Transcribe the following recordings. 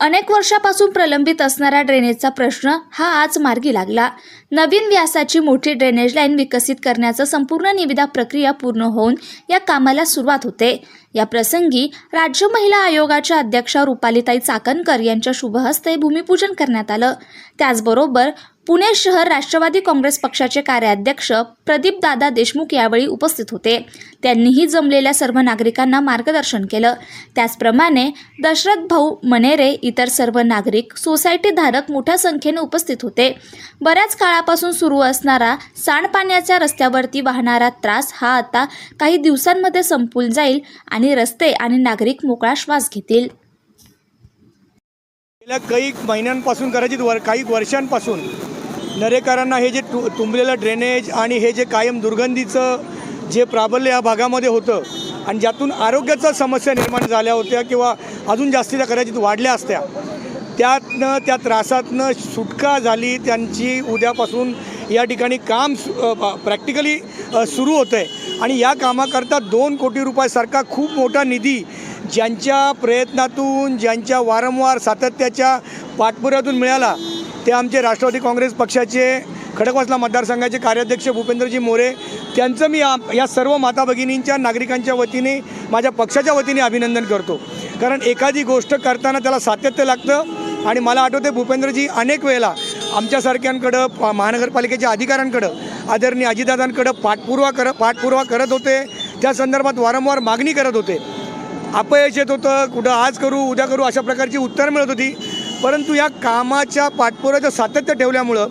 अनेक वर्षापासून प्रलंबित असणारा ड्रेनेजचा प्रश्न हा आज मार्गी लागला. नवीन व्यासाची मोठी ड्रेनेज लाईन विकसित करण्याचं संपूर्ण निविदा प्रक्रिया पूर्ण होऊन या कामाला सुरुवात होते. या प्रसंगी राज्य महिला आयोगाच्या अध्यक्षा रुपालीताई चाकणकर यांच्या शुभहस्ते भूमिपूजन करण्यात आलं. त्याचबरोबर पुणे शहर राष्ट्रवादी काँग्रेस पक्षाचे कार्याध्यक्ष प्रदीप दादा देशमुख यावेळी उपस्थित होते. त्यांनीही जमलेल्या सर्व नागरिकांना मार्गदर्शन केलं. त्याचप्रमाणे दशरथ भाऊ मनेरे इतर सर्व नागरिक सोसायटी धारक मोठ्या संख्येने उपस्थित होते. बऱ्याच काळापासून सुरू असणारा सांडपाण्याच्या रस्त्यावरती वाहणारा त्रास हा आता काही दिवसांमध्ये संपून जाईल आणि रस्ते आणि नागरिक मोकळा श्वास घेतील. गेल्या काही महिन्यांपासून कदाचित वर काही वर्षांपासून नरेकरांना हे जे तु तुंबलेलं ड्रेनेज आणि हे जे कायम दुर्गंधीचं जे प्राबल्य या भागामध्ये होतं आणि ज्यातून आरोग्याच्या समस्या निर्माण झाल्या होत्या किंवा अजून जास्तीला कदाचित वाढल्या असत्या त्यातनं त्या त्रासातनं सुटका झाली त्यांची उद्यापासून या ठिकाणी काम प्रॅक्टिकली सुरू होतं आहे आणि या कामाकरता दोन कोटी रुपयासारखा खूप मोठा निधी ज्यांच्या प्रयत्नातून ज्यांच्या वारंवार सातत्याच्या पाठपुऱ्यातून मिळाला ते आमचे राष्ट्रवादी काँग्रेस पक्षाचे खडकवासला मतदारसंघाचे कार्याध्यक्ष भूपेंद्रजी मोरे. त्यांचं मी या- या सर्व माता भगिनींच्या नागरिकांच्या वतीने माझ्या पक्षाच्या वतीने अभिनंदन करतो. कारण एखादी गोष्ट करताना त्याला सातत्य लागतं आणि मला आठवते भूपेंद्रजी अनेक वेळेला आमच्यासारख्यांकडं पा- महानगरपालिकेच्या अधिकाऱ्यांकडं आदरणीय अजितदादांकडं पाठपुरावा कर पाठपुरावा करत होते. त्या संदर्भात वारंवार मागणी करत होते. अपयश येत होतं. कुठं आज करू उद्या करू अशा प्रकारची उत्तरं मिळत होती. परंतु या कामाच्या पाठपुराचं सातत्य ठेवल्यामुळं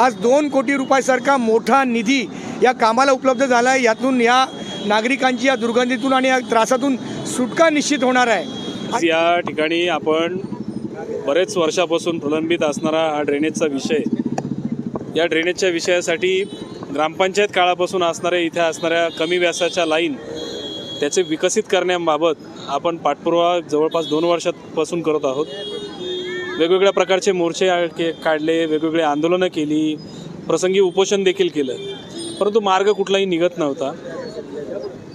आज दोन कोटी रुपयासारखा मोठा निधी या कामाला उपलब्ध झाला आहे यातून या नागरिकांची या दुर्गंधीतून आणि या त्रासातून सुटका निश्चित होणार आहे. या ठिकाणी आपण बरेच वर्षापासून प्रलंबित असणारा हा ड्रेनेजचा विषय. या ड्रेनेजच्या विषयासाठी ग्रामपंचायत काळापासून असणाऱ्या इथे असणाऱ्या कमी व्यासाच्या लाईन त्याचे विकसित करण्याबाबत आपण पाठपुरावा जवळपास दोन वर्षापासून करत आहोत. वेगवेगळ्या प्रकारचे मोर्चे के काढले वेगवेगळे आंदोलनं केली प्रसंगी उपोषण देखील केलं. परंतु मार्ग कुठलाही निघत नव्हता.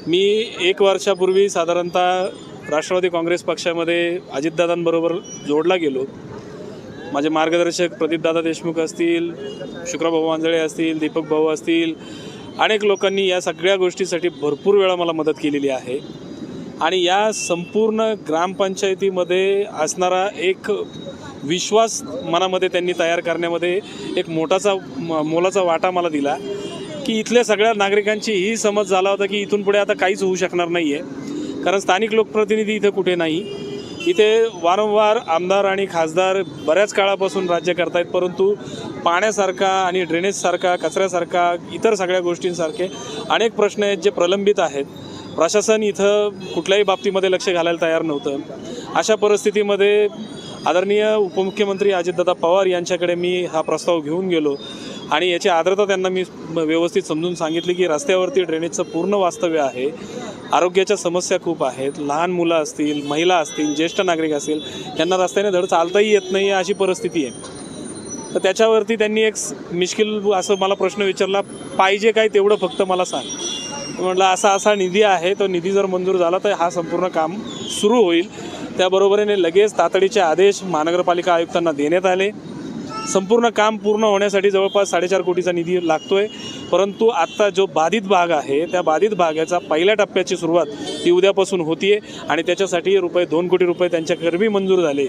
मी एक वर्षापूर्वी साधारणतः राष्ट्रवादी काँग्रेस पक्षामध्ये अजितदादांबरोबर जोडला गेलो. माझे मार्गदर्शक प्रदीपदादा देशमुख असतील शुक्रभाऊ आंजळे असतील दीपक भाऊ असतील अनेक लोकांनी या सगळ्या गोष्टीसाठी भरपूर वेळा मला मदत केलेली आहे. आणि या संपूर्ण ग्रामपंचायतीमध्ये असणारा एक विश्वास मनामध्ये त्यांनी तयार करण्यामध्ये एक मोठाचा म- मोलाचा वाटा मला दिला की इथल्या सगळ्या नागरिकांची ही समज झाला होता की इथून पुढे आता काहीच होऊ शकणार नाही आहे कारण स्थानिक लोकप्रतिनिधी इथं कुठे नाही. इथे वारंवार आमदार आणि खासदार बऱ्याच काळापासून राज्य करतायत परंतु पाण्यासारखा आणि ड्रेनेजसारखा कचऱ्यासारखा इतर सगळ्या गोष्टींसारखे अनेक प्रश्न आहेत जे प्रलंबित आहेत. प्रशासन इथं कुठल्याही बाबतीमध्ये लक्ष घालायला तयार नव्हतं. अशा परिस्थितीमध्ये आदरणीय उपमुख्यमंत्री अजितदादा पवार यांच्याकडे मी हा प्रस्ताव घेऊन गेलो. आणि याची आर्द्रता त्यांना मी व्यवस्थित समजून सांगितली की रस्त्यावरती ड्रेनेजचं पूर्ण वास्तव्य आहे. आरोग्याच्या समस्या खूप आहेत. लहान मुलं असतील महिला असतील ज्येष्ठ नागरिक असतील त्यांना रस्त्याने धड चालताही येत नाही अशी परिस्थिती आहे. तर त्याच्यावरती त्यांनी एक मिश्किल असं मला प्रश्न विचारला पाहिजे काय तेवढं फक्त मला सांग. म्हटलं असा असा निधी आहे तो निधी जर मंजूर झाला तर हा संपूर्ण काम सुरू होईल. त्याबरोबरीने लगेच तातडीचे आदेश महानगरपालिका आयुक्तांना देण्यात आले. संपूर्ण काम पूर्ण होण्यासाठी जवळपास साडेचार कोटीचा निधी लागतोय. परंतु आत्ता जो बाधित भाग आहे त्या बाधित भागाचा पहिल्या टप्प्याची सुरुवात ही उद्यापासून होतीये आणि त्याच्यासाठी रुपये दोन कोटी रुपये त्यांच्याकरवी मंजूर झाले.